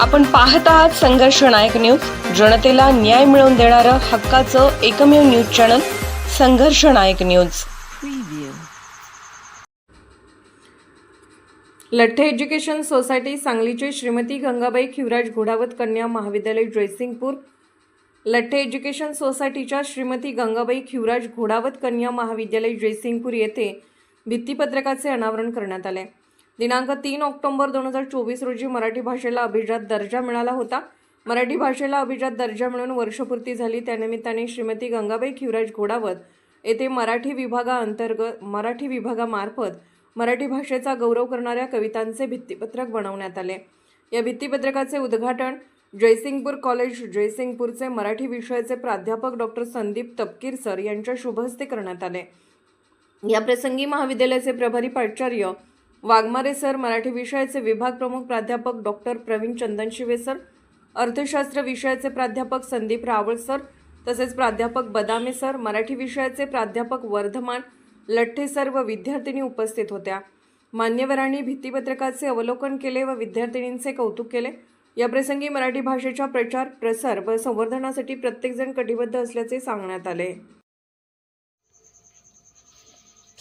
आपण पाहत आहात संघर्ष नायक न्यूज. जनतेला न्याय मिळवून देणारं हक्काचं एकमेव news channel Sangharsh Nayak news. Latthe education society सांगलीचे श्रीमती गंगाबाई खिवराज घोडावत कन्या महाविद्यालय जयसिंगपूर. लठ्ठे एज्युकेशन सोसायटीच्या श्रीमती गंगाबाई खिवराज घोडावत कन्या महाविद्यालय जयसिंगपूर येथे भित्तीपत्रकाचे अनावरण करण्यात आले. दिनांक तीन ऑक्टोबर दोन हजार चोवीस रोजी मराठी भाषेला अभिजात दर्जा मिळाला होता. मराठी भाषेला अभिजात दर्जा मिळून वर्षपूर्ती झाली. त्यानिमित्ताने श्रीमती गंगाबाई खिवराज घोडावत येथे मराठी विभागाअंतर्गत मराठी विभागामार्फत मराठी भाषेचा गौरव करणाऱ्या कवितांचे भित्तीपत्रक बनवण्यात आले. या भित्तीपत्रकाचे उद्घाटन जयसिंगपूर कॉलेज जयसिंगपूरचे मराठी विषयाचे प्राध्यापक डॉक्टर संदीप तपकीर सर यांच्या शुभहस्ते करण्यात आले. या प्रसंगी महाविद्यालयाचे प्रभारी प्राचार्य वाघमारे सर मराठी विषयाचे विभाग प्रमुख प्राध्यापक डॉक्टर प्रवीण चंदनशिवे सर अर्थशास्त्र विषयाचे प्राध्यापक संदीप रावळ सर तसेच प्राध्यापक बदामे सर मराठी विषयाचे प्राध्यापक वर्धमान लठ्ठे सर व विद्यार्थिनी उपस्थित होत्या. मान्यवरांनी भित्तीपत्रकाचे अवलोकन केले व विद्यार्थिनींचे कौतुक केले. या प्रसंगी मराठी भाषेच्या प्रचार प्रसार व संवर्धनासाठी प्रत्येकजण कटिबद्ध असल्याचे सांगण्यात आले.